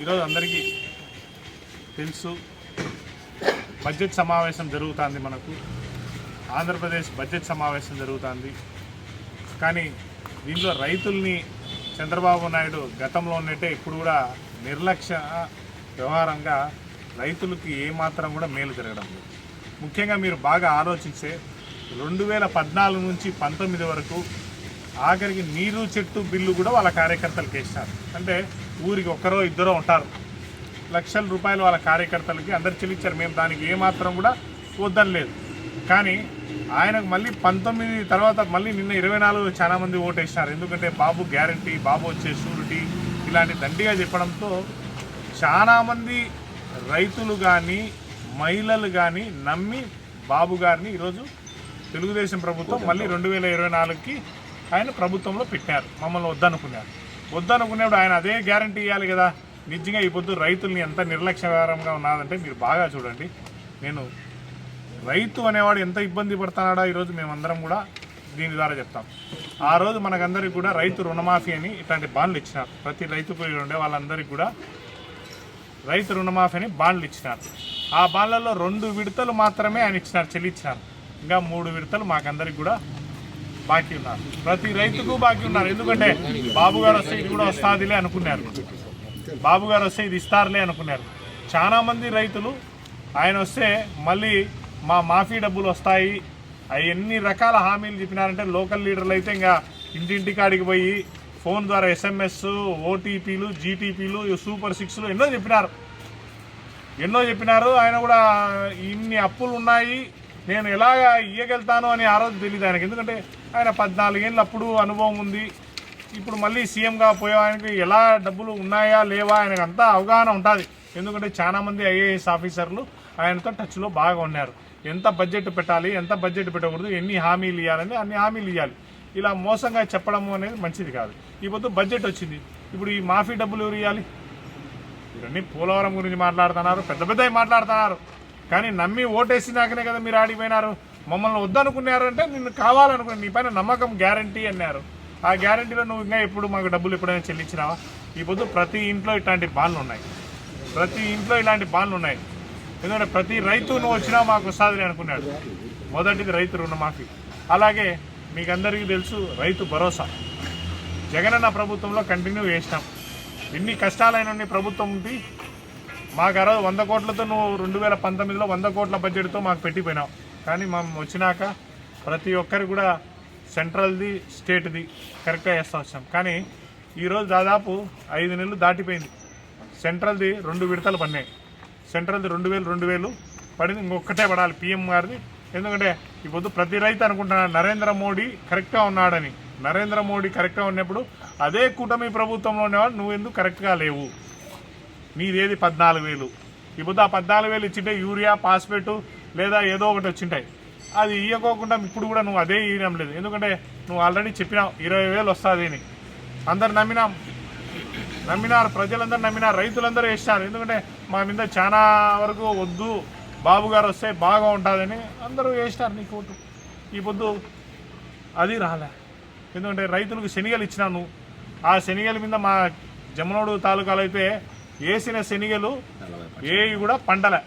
ఈరోజు అందరికీ తెలుసు బడ్జెట్ సమావేశం జరుగుతుంది మనకు. ఆంధ్రప్రదేశ్ బడ్జెట్ సమావేశం జరుగుతుంది. కానీ దీంట్లో రైతుల్ని చంద్రబాబు నాయుడు గతంలో ఉన్నట్టే ఇప్పుడు కూడా నిర్లక్ష్య వ్యవహారంగా రైతులకి ఏమాత్రం కూడా మేలు జరగడం లేదు. ముఖ్యంగా మీరు బాగా ఆలోచించే రెండు వేల పద్నాలుగు నుంచి పంతొమ్మిది వరకు ఆఖరికి నీరు చెట్టు బిల్లు కూడా వాళ్ళ కార్యకర్తలకు వేసినారు అంటే ఊరికి ఒక్కరో ఇద్దరో ఉంటారు. లక్షల రూపాయలు వాళ్ళ కార్యకర్తలకి అందరు చెల్లించారు. మేము దానికి ఏమాత్రం కూడా వద్దనలేదు. కానీ ఆయనకు మళ్ళీ పంతొమ్మిది తర్వాత మళ్ళీ నిన్న ఇరవై నాలుగు చాలా మంది ఓటేసినారు. ఎందుకంటే బాబు గ్యారంటీ బాబు వచ్చే షూరిటీ ఇలాంటి దండిగా చెప్పడంతో చాలామంది రైతులు కానీ మహిళలు కానీ నమ్మి బాబు గారిని ఈరోజు తెలుగుదేశం ప్రభుత్వం మళ్ళీ రెండు వేల ఇరవై నాలుగుకి ఆయన ప్రభుత్వంలో పెట్టారు. మమ్మల్ని వద్దనుకున్నారు. వద్దనుకునేప్పుడు ఆయన అదే గ్యారంటీ ఇవ్వాలి కదా. నిజంగా ఈ పొద్దు రైతుల్ని ఎంత నిర్లక్ష్యకరంగా ఉన్నదంటే మీరు బాగా చూడండి. నేను రైతు అనేవాడు ఎంత ఇబ్బంది పడుతున్నాడా ఈరోజు మేమందరం కూడా దీని ద్వారా చెప్తాం. ఆ రోజు మనకందరికి కూడా రైతు రుణమాఫీ అని ఇట్లాంటి బాండ్లు ఇచ్చినారు. ప్రతి రైతు పోయి ఉండే వాళ్ళందరికీ కూడా రైతు రుణమాఫీ అని బాండ్లు ఇచ్చినారు. ఆ బాండ్లలో రెండు విడతలు మాత్రమే ఆయన ఇచ్చినారు చెల్లించినారు ఇంకా మూడు విడతలు మాకందరికి కూడా బాకీ ఉన్నారు. ప్రతి రైతుకు బాకీ ఉన్నారు. ఎందుకంటే బాబు గారు వస్తే ఇది కూడా వస్తాదిలే అనుకున్నారు. బాబు గారు వస్తే ఇది ఇస్తారులే అనుకున్నారు. చాలామంది రైతులు ఆయన వస్తే మళ్ళీ మా మాఫీ డబ్బులు వస్తాయి. అవి ఎన్ని రకాల హామీలు చెప్పినారంటే లోకల్ లీడర్లు అయితే ఇంకా ఇంటింటి కాడికి పోయి ఫోన్ ద్వారా ఎస్ఎంఎస్ ఓటీపీలు జీటీపీలు సూపర్ సిక్స్లు ఎన్నో చెప్పినారు. ఎన్నో చెప్పినారు. ఆయన కూడా ఇన్ని అప్పులు ఉన్నాయి. నేను ఎలాగ ఇయ్యగెళ్తాను అని ఆ రోజు తెలియదు ఆయనకి. ఎందుకంటే ఆయన పద్నాలుగేళ్ళు అప్పుడు అనుభవం ఉంది. ఇప్పుడు మళ్ళీ సీఎంగా పోయే ఆయనకి ఎలా డబ్బులు ఉన్నాయా లేవా ఆయనకు అంతా అవగాహన ఉంటుంది. ఎందుకంటే చాలామంది ఐఏఎస్ ఆఫీసర్లు ఆయనతో టచ్లో బాగా ఉన్నారు. ఎంత బడ్జెట్ పెట్టాలి ఎంత బడ్జెట్ పెట్టకూడదు ఎన్ని హామీలు ఇవ్వాలని అన్ని హామీలు ఇవ్వాలి ఇలా మోసంగా చెప్పడం అనేది మంచిది కాదు. ఈ పొద్దు బడ్జెట్ వచ్చింది. ఇప్పుడు ఈ మాఫీ డబ్బులు ఎవరు ఇవ్వాలి ఇవన్నీ పోలవరం గురించి మాట్లాడుతున్నారు పెద్ద పెద్దవి మాట్లాడుతున్నారు. కానీ నమ్మి ఓటేసినాకనే కదా మీరు ఆడిపోయినారు. మమ్మల్ని వద్దనుకున్నారు అంటే నిన్ను కావాలనుకున్నాను. నీ పైన నమ్మకం గ్యారంటీ అన్నారు. ఆ గ్యారంటీలో నువ్వు ఇంకా ఎప్పుడు మాకు డబ్బులు ఎప్పుడైనా చెల్లించినావా? ఈ పొద్దు ప్రతి ఇంట్లో ఇట్లాంటి బాన్లు ఉన్నాయి. ప్రతి ఇంట్లో ఇలాంటి బాన్లు ఉన్నాయి. ఎందుకంటే ప్రతి రైతు నువ్వు వచ్చినా మాకు వస్తుంది అనుకున్నాడు. మొదటిది రైతు రుణమాఫీ. అలాగే మీకు అందరికీ తెలుసు రైతు భరోసా. జగనన్న ప్రభుత్వంలో కంటిన్యూ చేసినాం. ఎన్ని కష్టాలైన ప్రభుత్వం ఉంది మాకు అరవై వంద కోట్లతో నువ్వు రెండు వేల పంతొమ్మిదిలో వంద కోట్ల బడ్జెట్తో మాకు పెట్టిపోయినావు. కానీ మనం వచ్చినాక ప్రతి ఒక్కరు కూడా సెంట్రల్ది స్టేట్ది కరెక్ట్గా వేస్తూ వచ్చాం. కానీ ఈరోజు దాదాపు ఐదు నెలలు దాటిపోయింది. సెంట్రల్ది రెండు విడతలు పడినాయి. సెంట్రల్ది రెండు వేలు రెండు వేలు పడింది. ఇంకొకటే పడాలి పిఎం గారిది. ఎందుకంటే ఈ పొద్దు ప్రతి రైతు అనుకుంటున్నాడు నరేంద్ర మోడీ కరెక్ట్గా ఉన్నాడని. నరేంద్ర మోడీ కరెక్ట్గా ఉన్నప్పుడు అదే కూటమి ప్రభుత్వంలో ఉన్నవాడు నువ్వు ఎందుకు కరెక్ట్గా లేవు? నీదేది పద్నాలుగు వేలు. ఇప్పుడు ఆ పద్నాలుగు వేలు ఇచ్చింటే యూరియా పాస్పేటు లేదా ఏదో ఒకటి వచ్చింటాయి. అది ఇవ్వకోకుండా ఇప్పుడు కూడా నువ్వు అదే ఇవ్వడం లేదు. ఎందుకంటే నువ్వు ఆల్రెడీ చెప్పినావు ఇరవై వేలు వస్తుంది అని. అందరు నమ్మినాం నమ్మినారు ప్రజలందరూ నమ్మినారు రైతులందరూ వేసినారు. ఎందుకంటే మా మీద చాలా వరకు వద్దు బాబు గారు వస్తే బాగా ఉంటుందని అందరూ వేసినారు నీ ఓటు ఈ పొద్దు అది రాలే. ఎందుకంటే రైతులకు శనిగలు ఇచ్చినాను. నువ్వు ఆ శనిగల మీద మా జమునోడు తాలూకాలు అయితే వేసిన శనిగలు ఏవి కూడా పండలే.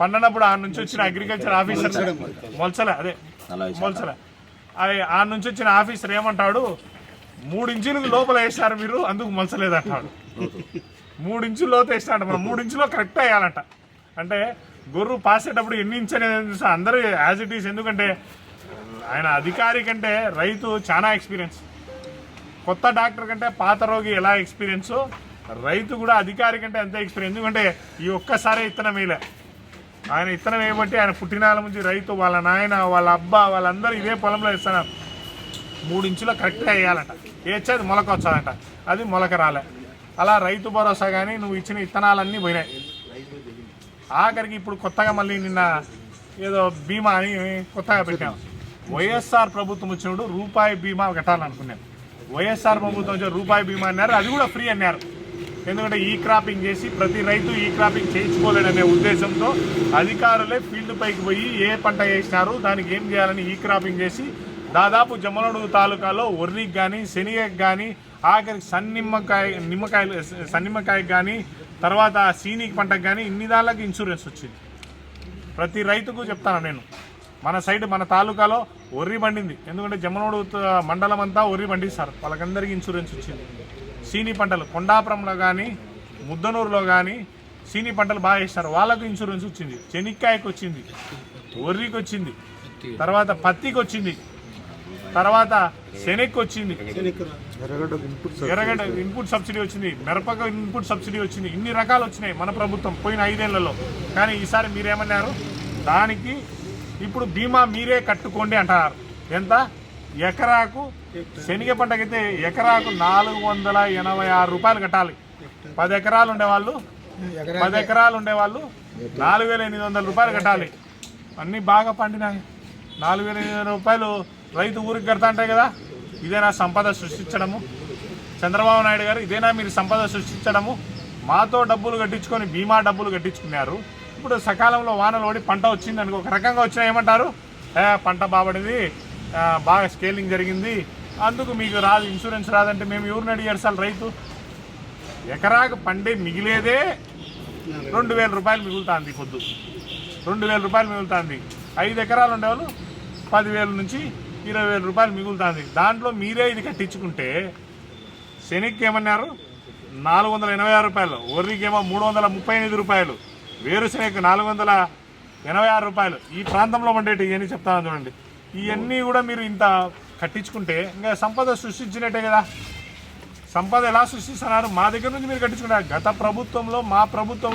పండనప్పుడు ఆ నుంచి వచ్చిన అగ్రికల్చర్ ఆఫీసర్ మొలచలే అదే. మొలచలే. అది ఆ నుంచి వచ్చిన ఆఫీసర్ ఏమంటాడు మూడు ఇంచులకు లోపల వేసినారు మీరు అందుకు మొలచలేదు అంటాడు మూడు ఇంచుల లోతు వేసినాడు మనం మూడు ఇంచులో కరెక్ట్ వేయాలంట. అంటే గొర్రు పాసేటప్పుడు ఎన్ని ఇంచు అనేది? అందరూ యాజ్ ఇట్ ఈస్ ఎందుకంటే ఆయన అధికారి కంటే రైతు చాలా ఎక్స్పీరియన్స్ కొత్త డాక్టర్ కంటే పాత రోగి ఎలా ఎక్స్పీరియన్సో రైతు కూడా అధికారి కంటే అంతే ఎక్స్పీరియన్స్ ఎందుకంటే ఈ ఒక్కసారే ఇత్తనం వేయలే. ఆయన ఇత్తనం వేయబట్టి ఆయన పుట్టినాల నుంచి రైతు వాళ్ళ నాయన వాళ్ళ అబ్బా వాళ్ళందరూ ఇదే పొలంలో ఇస్తున్నారు మూడు ఇంచులో కరెక్ట్గా వేయాలంట. వేస్తే అది మొలక వచ్చాదంట. అది మొలక రాలే. అలా రైతు భరోసా కానీ నువ్వు ఇచ్చిన ఇత్తనాలన్నీ పోయినాయి. ఆఖరికి ఇప్పుడు కొత్తగా మళ్ళీ నిన్న ఏదో బీమా అని కొత్తగా పెట్టాం. వైఎస్ఆర్ ప్రభుత్వం వచ్చినప్పుడు రూపాయి బీమా కట్టాలనుకున్నాం. వైఎస్ఆర్ ప్రభుత్వం వచ్చే రూపాయి బీమా అన్నారు. అది కూడా ఫ్రీ అన్నారు. ఎందుకంటే ఈ క్రాపింగ్ చేసి ప్రతి రైతు ఈ క్రాపింగ్ చేయించుకోలేడనే ఉద్దేశంతో అధికారులే ఫీల్డ్ పైకి పోయి ఏ పంట వేసినారు దానికి ఏం చేయాలని ఈ క్రాపింగ్ చేసి దాదాపు జమ్మలమడుగు తాలూకాలో ఒర్రికి కానీ శనిగకి కానీ ఆఖరికి సన్నిమ్మకాయ నిమ్మకాయలు సన్నిమ్మకాయకి కానీ తర్వాత సీనికి పంటకు కానీ ఇన్ని దానికి ఇన్సూరెన్స్ వచ్చింది. ప్రతి రైతుకు చెప్తాను నేను. మన సైడ్ మన తాలూకాలో ఒర్రి పండింది. ఎందుకంటే జమ్మనోడు మండలం అంతా ఒర్రి పండిస్తారు. వాళ్ళకందరికీ ఇన్సూరెన్స్ వచ్చింది. సీని పంటలు కొండాపురంలో కానీ ముద్దనూరులో కానీ సీని పంటలు బాగా వేస్తారు. వాళ్ళకు ఇన్సూరెన్స్ వచ్చింది. చెనిక్కాయకు వచ్చింది. ఒర్రికి వచ్చింది. తర్వాత పత్తికి వచ్చింది. తర్వాత శనక్కి వచ్చింది. ఎర్రగడ్డ ఇన్పుట్ సబ్సిడీ వచ్చింది. మిరపక ఇన్పుట్ సబ్సిడీ వచ్చింది. ఇన్ని రకాలు వచ్చినాయి మన ప్రభుత్వం పోయిన ఐదేళ్ళలో. కానీ ఈసారి మీరేమన్నారు? దానికి ఇప్పుడు బీమా మీరే కట్టుకోండి అంటున్నారు ఎంత? ఎకరాకు శనగ పంటకైతే ఎకరాకు నాలుగు వందల ఎనభై ఆరు రూపాయలు కట్టాలి. పది ఎకరాలు ఉండేవాళ్ళు? పది ఎకరాలు ఉండేవాళ్ళు? నాలుగు వేల ఎనిమిది వందల రూపాయలు కట్టాలి. అన్నీ బాగా పండినాయి. నాలుగు వేల ఎనిమిది వందల రూపాయలు రైతు ఊరికి కడతా అంటాయి కదా ఇదేనా సంపద సృష్టించడము? చంద్రబాబు నాయుడు గారు ఇదేనా మీరు సంపద సృష్టించడము? మాతో డబ్బులు కట్టించుకొని బీమా డబ్బులు కట్టించుకున్నారు. ఇప్పుడు సకాలంలో వానలు ఓడి పంట వచ్చింది అనుకో ఒక రకంగా వచ్చినా ఏమంటారు? పంట బాబడింది. బాగా స్కేలింగ్ జరిగింది. అందుకు మీకు రాదు ఇన్సూరెన్స్ రాదంటే మేము ఎవరిని అడిగారు సార్ రైతు? ఎకరాకు పండే మిగిలేదే రెండు వేల రూపాయలు మిగులుతుంది పొద్దు. రెండు వేల రూపాయలు మిగులుతుంది. ఐదు ఎకరాలు ఉండేవాళ్ళు పదివేల నుంచి ఇరవై వేల రూపాయలు మిగులుతుంది. దాంట్లో మీరే ఇది కట్టించుకుంటే శనిక్కి ఏమన్నారు నాలుగు వందల ఎనభై ఆరు రూపాయలు. ఒర్రికేమో మూడు వందల ముప్పై ఎనిమిది రూపాయలు. వేరుశనగకు నాలుగు వందల ఎనభై ఆరు రూపాయలు. ఈ ప్రాంతంలో ఉండేటి ఇవన్నీ చెప్తాను చూడండి. ఇవన్నీ కూడా మీరు ఇంత కట్టించుకుంటే ఇంకా సంపద సృష్టించినట్టే కదా. సంపద ఎలా సృష్టిస్తున్నారు? మా దగ్గర నుంచి మీరు కట్టించుకున్నారు గత ప్రభుత్వంలో మా ప్రభుత్వం